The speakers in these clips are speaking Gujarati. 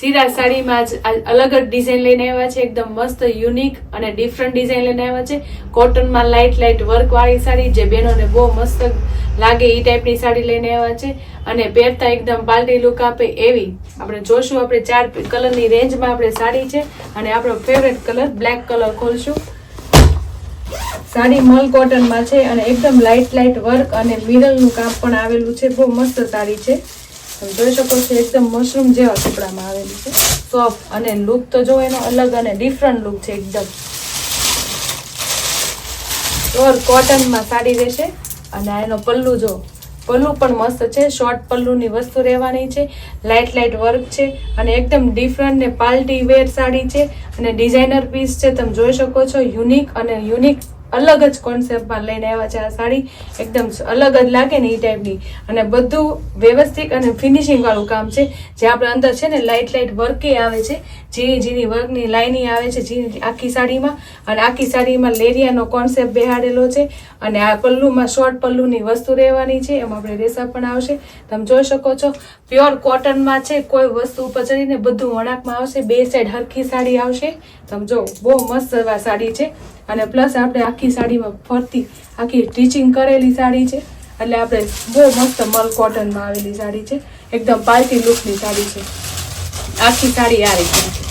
સીરા સાડીમાં જ અલગ જ ડિઝાઇન લઈને આવ્યા છે, એકદમ મસ્ત યુનિક અને ડિફરન્ટ ડિઝાઇન લઈને આવ્યા છે. કોટનમાં લાઇટ લાઇટ વર્કવાળી સાડી, જે બહેનોને બહુ મસ્ત લાગે એ ટાઈપની સાડી લઈને આવ્યા છે. અને પહેરતા એકદમ પાલટી લુક આપે એવી. આપણે જોશું, આપણે ચાર કલરની રેન્જમાં આપણે સાડી છે. અને આપણો ફેવરેટ કલર બ્લેક કલર ખોલશું. સાડી મલ કોટનમાં છે અને એકદમ લાઇટ લાઇટ વર્ક અને મિરરનું કામ પણ આવેલું છે. બહુ મસ્ત સાડી છે. જોઈ શકો છો, એકદમ મશરૂમ જેવા કપડામાં આવેલી છે. સોફ્ટ અને લુક તો જો એનો અલગ અને ડિફરન્ટ લુક છે એકદમ. પ્યોર કોટનમાં સાડી રહેશે અને એનો પલ્લુ જો, પલ્લુ પણ મસ્ત છે શોર્ટ પલ્લુની વસ્તુ રહેવાની છે લાઇટ લાઇટ વર્ક છે અને એકદમ ડિફરન્ટ ને પાર્ટી વેર સાડી છે અને ડિઝાઇનર પીસ છે, તમે જોઈ શકો છો યુનિક અને યુનિક અલગ જ કોન્સેપ્ટમાં લઈને આવ્યા છે આ સાડી. એકદમ અલગ જ લાગે ને એ ટાઈપની અને બધું વ્યવસ્થિત અને ફિનિશિંગવાળું કામ છે. જે આપણે અંદર છે ને લાઇટ લાઇટ વર્કે આવે છે. ઝીણી ઝીણી વર્કની લાઇની આવે છે ઝીણી આખી સાડીમાં. અને આખી સાડીમાં લેરિયાનો કોન્સેપ્ટ બેહાડેલો છે. અને આ પલ્લુમાં શોર્ટ પલ્લુની વસ્તુ રહેવાની છે. એમાં આપણે રેસા પણ આવશે. તમે જોઈ શકો છો. પ્યોર કોટનમાં છે, કોઈ વસ્તુ ઉપર ચડીને બધું વણાકમાં આવશે, બે સાઈડ હરખી સાડી આવશે. સમજો, બહુ મસ્ત એવા સાડી છે. અને પ્લસ આપણે આખી સાડીમાં ફરતી, આખી ટીચિંગ કરેલી સાડી છે. એટલે આપણે બહુ મસ્ત મલ કોટનમાં આવેલી સાડી છે. એકદમ પાર્ટી લુકની સાડી છે. આખી સાડી આ રીતની છે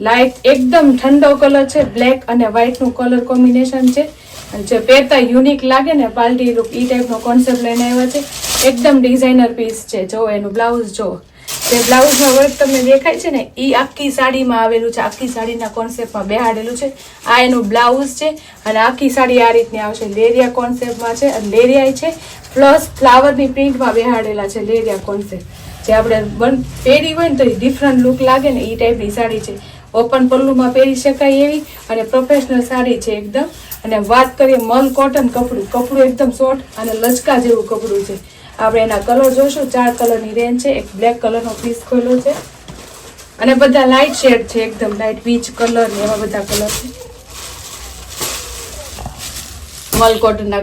લાઇટ એકદમ ઠંડો કલર છે બ્લેક અને વ્હાઇટનું કલર કોમ્બિનેશન છે. અને જે પહેરતા યુનિક લાગે ને પાર્ટી લુક ઈ ટાઈપનો કોન્સેપ્ટ લઈને આવ્યા છે. એકદમ ડિઝાઇનર પીસ છે. જો, એનું બ્લાઉઝ જો. જે બ્લાઉઝમાં વર્ક તમને દેખાય છે ને એ આખી સાડીમાં આવેલું છે. આખી સાડીના કોન્સેપ્ટમાં બેહાડેલું છે. આ એનું બ્લાઉઝ છે અને આખી સાડી આ રીતની આવશે. લેરિયા કોન્સેપ્ટમાં છે અને લેરિયા છે. પ્લસ ફ્લાવરની પ્રિન્ટમાં બેહાડેલા છે લેરિયા કોન્સેપ્ટ જે આપણે બન, પહેરી હોય ને તો ડિફરન્ટ લુક લાગે ને એ ટાઈપની સાડી છે. ઓપન પલ્લુમાં પહેરી શકાય એવી અને પ્રોફેશનલ સાડી છે એકદમ. અને વાત કરીએ મલ કોટન કપડું. કપડું એકદમ શોર્ટ અને લચકા જેવું કપડું છે. આપણે એના કલર જોઈશું. ચાર કલરની રેન્જ છે, એક બ્લેક કલરનો પીસ ખોલ્યો છે. અને બધા લાઇટ શેડ છે, એકદમ લાઇટ પીચ કલર ને એવા બધા કલર છે. મલ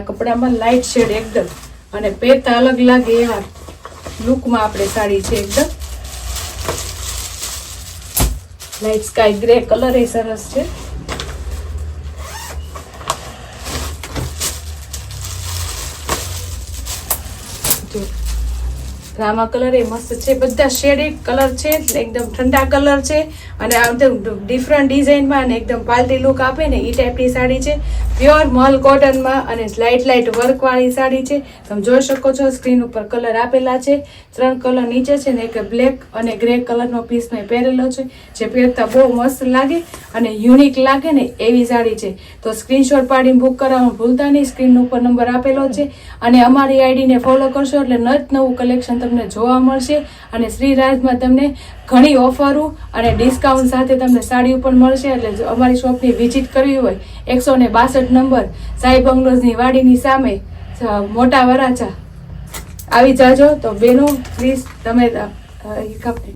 કપડામાં લાઇટ શેડ એકદમ. અને પહેરતા અલગ લાગે એવા લુકમાં આપણે સાડી છે એકદમ. લાઇટ સ્કાય ગ્રે કલર એ સરસ છે. જો રામા કલર એ મસ્ત છે. બધા શેડેડ કલર છે એકદમ ઠંડા કલર છે અને એકદમ ડિફરન્ટ ડિઝાઇનમાં અને એકદમ પાલતી લુક આપે ને એ ટાઈપની સાડી છે. પ્યોર મલ કોટનમાં અને લાઇટ લાઇટ વર્કવાળી સાડી છે. તમે જોઈ શકો છો સ્ક્રીન ઉપર કલર આપેલા છે. ત્રણ કલર નીચે છે ને એક બ્લેક અને ગ્રે કલરનો પીસ મેં પહેરેલો છે, જે પહેરતા બહુ મસ્ત લાગે અને યુનિક લાગે ને એવી સાડી છે. તો સ્ક્રીનશોટ પાડીને બુક કરાવવાનું ભૂલતા નહીં. સ્ક્રીન ઉપર નંબર આપેલો છે અને અમારી આઈડીને ફોલો કરશો એટલે નત નવું કલેક્શન તમને જોવા મળશે અને શ્રીરાજમાં તમને ઘણી ઓફરો અને ડિસ્કાઉન્ટ સાથે તમને સાડી ઉપર મળશે એટલે અમારી શોપની વિઝિટ કરવી હોય, એકસો ને બાસઠ નંબર સાઈ બંગલોઝની વાડીની સામે મોટા વરાછા આવી જાજો તો બેનો, પ્લીઝ તમે.